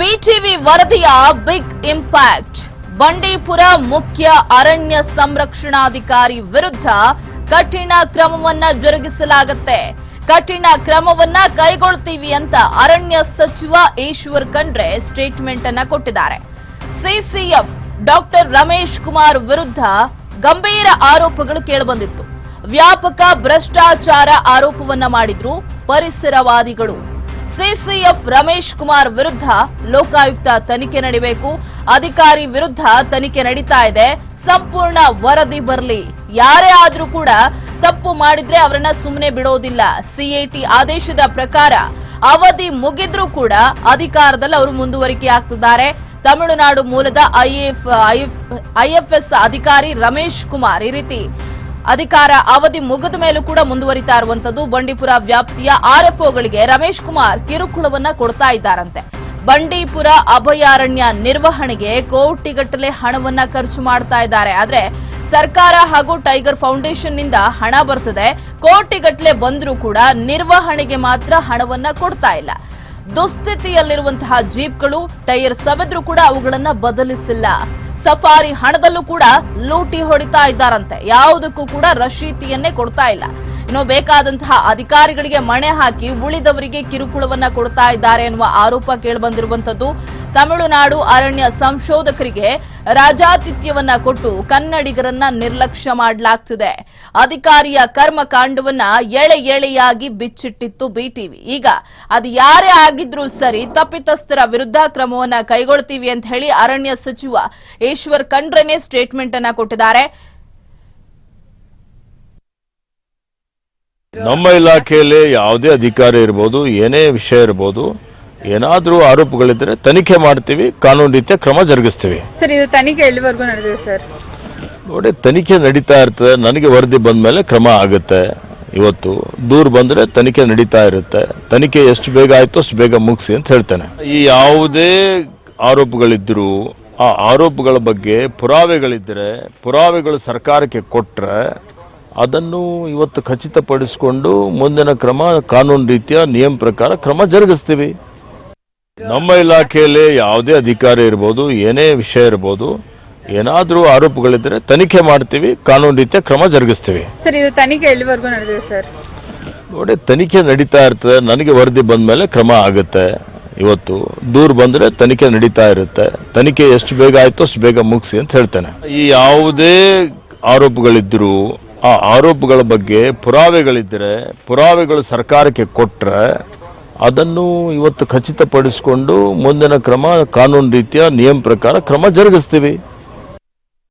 BTV ವರದಿಯ big impact. Bandipur ಮುಖ್ಯ ಅರಣ್ಯ ಸಂರಕ್ಷಣಾಧಿಕಾರಿ ವಿರುದ್ಧ ಕಠಿಣ ಕ್ರಮವನ್ನ ಜರುಗಿಸಲಾಗುತ್ತೆ. ಕಠಿಣ ಕ್ರಮವನ್ನ ಕೈಗೊಳ್ತೀವಿ ಅಂತ ಅರಣ್ಯ ಸಚಿವ ಈಶ್ವರ್ ಖಂಡ್ರೆ ಸ್ಟೇಟ್ಮೆಂಟ್ ಅನ್ನ ಕೊಟ್ಟಿದ್ದಾರೆ. ಸಿಸಿಎಫ್ ಡಾಕ್ಟರ್ ರಮೇಶ್ ಕುಮಾರ್ ವಿರುದ್ಧ ಗಂಭೀರ ಆರೋಪಗಳು ಕೇಳಿಬಂದಿತ್ತು. ವ್ಯಾಪಕ ಭ್ರಷ್ಟಾಚಾರ ಆರೋಪವನ್ನ ಮಾಡಿದ್ರು ಪರಿಸರವಾದಿಗಳು. ಸಿಸಿಎಫ್ ರಮೇಶ್ ಕುಮಾರ್ ವಿರುದ್ಧ ಲೋಕಾಯುಕ್ತ ತನಿಖೆ ನಡೀಬೇಕು. ಅಧಿಕಾರಿ ವಿರುದ್ಧ ತನಿಖೆ ನಡೀತಾ ಇದೆ. ಸಂಪೂರ್ಣ ವರದಿ ಬರಲಿ. ಯಾರೇ ಆದ್ರೂ ಕೂಡ ತಪ್ಪು ಮಾಡಿದ್ರೆ ಅವರನ್ನ ಸುಮ್ಮನೆ ಬಿಡೋದಿಲ್ಲ. ಸಿಎಟಿ ಆದೇಶದ ಪ್ರಕಾರ ಅವಧಿ ಮುಗಿದ್ರೂ ಕೂಡ ಅಧಿಕಾರದಲ್ಲಿ ಅವರು ಮುಂದುವರಿಕೆ ಆಗ್ತಿದ್ದಾರೆ. ತಮಿಳುನಾಡು ಮೂಲದ ಐಎಫ್, ಐಎಫ್ಎಸ್ ಅಧಿಕಾರಿ ರಮೇಶ್ ಕುಮಾರ್ ಈ ರೀತಿ ಅಧಿಕಾರ ಅವಧಿ ಮುಗಿದ ಮೇಲೂ ಕೂಡ ಮುಂದುವರಿತಾ ಇರುವಂತದ್ದು ಬಂಡೀಪುರ ವ್ಯಾಪ್ತಿಯ ಆರ್ಎಫ್ಒಗಳಿಗೆ ರಮೇಶ್ ಕುಮಾರ್ ಕಿರುಕುಳವನ್ನ ಕೊಡ್ತಾ ಇದ್ದಾರಂತೆ. ಬಂಡೀಪುರ ಅಭಯಾರಣ್ಯ ನಿರ್ವಹಣೆಗೆ ಕೋಟಿಗಟ್ಟಲೆ ಹಣವನ್ನ ಖರ್ಚು ಮಾಡ್ತಾ ಇದ್ದಾರೆ. ಆದ್ರೆ ಸರ್ಕಾರ ಹಾಗೂ ಟೈಗರ್ ಫೌಂಡೇಶನ್ನಿಂದ ಹಣ ಬರ್ತದೆ. ಕೋಟಿಗಟ್ಟಲೆ ಬಂದರೂ ಕೂಡ ನಿರ್ವಹಣೆಗೆ ಮಾತ್ರ ಹಣವನ್ನ ಕೊಡ್ತಾ ಇಲ್ಲ. ದುಸ್ಥಿತಿಯಲ್ಲಿರುವಂತಹ ಜೀಪ್ಗಳು ಟೈರ್ ಸವೆದ್ರೂ ಕೂಡ ಅವುಗಳನ್ನ ಬದಲಿಸಿಲ್ಲ. ಸಫಾರಿ ಹಣದಲ್ಲೂ ಕೂಡ ಲೂಟಿ ಹೊಡಿತಾ ಇದ್ದಾರಂತೆ. ಯಾವುದಕ್ಕೂ ಕೂಡ ರಶೀತಿಯನ್ನೇ ಕೊಡ್ತಾ ಇಲ್ಲ. ಇನ್ನು ಬೇಕಾದಂತಹ ಅಧಿಕಾರಿಗಳಿಗೆ ಮಣೆ ಹಾಕಿ ಉಳಿದವರಿಗೆ ಕಿರುಕುಳವನ್ನ ಕೊಡ್ತಾ ಇದ್ದಾರೆ ಎನ್ನುವ ಆರೋಪ ಕೇಳಿಬಂದಿರುವಂತದ್ದು ತಮಿಳುನಾಡು ಅರಣ್ಯ ಸಂಶೋಧಕರಿಗೆ ರಾಜಾತಿಥ್ಯವನ್ನ ಕೊಟ್ಟು ಕನ್ನಡಿಗರನ್ನ ನಿರ್ಲಕ್ಷ್ಯ ಮಾಡಲಾಗ್ತಿದೆ. ಅಧಿಕಾರಿಯ ಕರ್ಮಕಾಂಡವನ್ನ ಎಳೆ ಎಳೆಯಾಗಿ ಬಿಚ್ಚಿಟ್ಟಿತ್ತು ಬಿಟಿವಿ. ಈಗ ಅದು ಯಾರೇ ಆಗಿದ್ರೂ ಸರಿ ತಪ್ಪಿತಸ್ಥರ ವಿರುದ್ಧ ಕ್ರಮವನ್ನ ಕೈಗೊಳ್ತೀವಿ ಅಂತ ಹೇಳಿ ಅರಣ್ಯ ಸಚಿವ ಈಶ್ವರ್ ಖಂಡ್ರನೇ ಸ್ಟೇಟ್ಮೆಂಟ್ ಅನ್ನ ಕೊಟ್ಟಿದ್ದಾರೆ. ನಮ್ಮ ಇಲಾಖೆಯಲ್ಲಿ ಯಾವುದೇ ಅಧಿಕಾರಿ ಇರ್ಬೋದು ಏನೇ ವಿಷಯ ಇರ್ಬೋದು ಏನಾದರೂ ಆರೋಪಗಳಿದ್ರೆ ತನಿಖೆ ಮಾಡ್ತೀವಿ ಕಾನೂನು ರೀತಿಯ ಕ್ರಮ ಜರುಗಿಸ್ತೀವಿ. ಸರ್ ಇದು ತನಿಖೆ ಎಲ್ಲಿವರೆಗೂ ನಡೆದಿದೆ ಸರ್? ನೋಡಿ ತನಿಖೆ ನಡೀತಾ ಇರ್ತದೆ. ನನಗೆ ವರದಿ ಬಂದ ಮೇಲೆ ಕ್ರಮ ಆಗುತ್ತೆ. ಇವತ್ತು ದೂರ ಬಂದರೆ ತನಿಖೆ ನಡೀತಾ ಇರುತ್ತೆ. ತನಿಖೆ ಎಷ್ಟು ಬೇಗ ಆಯಿತು ಅಷ್ಟು ಬೇಗ ಮುಗಿಸಿ ಅಂತ ಹೇಳ್ತೇನೆ. ಈ ಯಾವುದೇ ಆರೋಪಗಳಿದ್ದರೂ ಆ ಆರೋಪಗಳ ಬಗ್ಗೆ ಪುರಾವೆಗಳಿದ್ದರೆ ಪುರಾವೆಗಳು ಸರ್ಕಾರಕ್ಕೆ ಕೊಟ್ಟರೆ ಅದನ್ನು ಇವತ್ತು ಖಚಿತಪಡಿಸಿಕೊಂಡು ಮುಂದಿನ ಕ್ರಮ ಕಾನೂನು ರೀತಿಯ ನಿಯಮ ಪ್ರಕಾರ ಕ್ರಮ ಜರುಗಿಸ್ತೀವಿ. ನಮ್ಮ ಇಲಾಖೆಯಲ್ಲಿ ಯಾವುದೇ ಅಧಿಕಾರಿ ಇರ್ಬೋದು ಏನೇ ವಿಷಯ ಇರ್ಬೋದು ಏನಾದರೂ ಆರೋಪಗಳಿದ್ರೆ ತನಿಖೆ ಮಾಡ್ತೀವಿ ಕಾನೂನು ರೀತಿಯ ಕ್ರಮ ಜರುಗಿಸ್ತೀವಿ. ಸರ್ ಇದು ತನಿಖೆ ಎಲ್ಲಿವರೆಗೂ ನಡೆದಿದೆ ಸರ್? ನೋಡಿ ತನಿಖೆ ನಡೀತಾ ಇರ್ತದೆ ನನಗೆ ವರದಿ ಬಂದ ಮೇಲೆ ಕ್ರಮ ಆಗುತ್ತೆ. ಇವತ್ತು ದೂರ ಬಂದರೆ ತನಿಖೆ ನಡೀತಾ ಇರುತ್ತೆ. ತನಿಖೆ ಎಷ್ಟು ಬೇಗ ಆಯಿತು ಅಷ್ಟು ಬೇಗ ಮುಗಿಸಿ ಅಂತ ಹೇಳ್ತೇನೆ. ಈ ಯಾವುದೇ ಆರೋಪಗಳಿದ್ದರೂ ಆ ಆರೋಪಗಳ ಬಗ್ಗೆ ಪುರಾವೆಗಳಿದ್ದರೆ ಪುರಾವೆಗಳು ಸರ್ಕಾರಕ್ಕೆ ಕೊಟ್ಟರೆ ಅದನ್ನು ಇವತ್ತು ಖಚಿತಪಡಿಸಿಕೊಂಡು ಮುಂದಿನ ಕ್ರಮ ಕಾನೂನು ರೀತಿಯ ನಿಯಮ ಪ್ರಕಾರ ಕ್ರಮ ಜರುಗಿಸ್ತೀವಿ.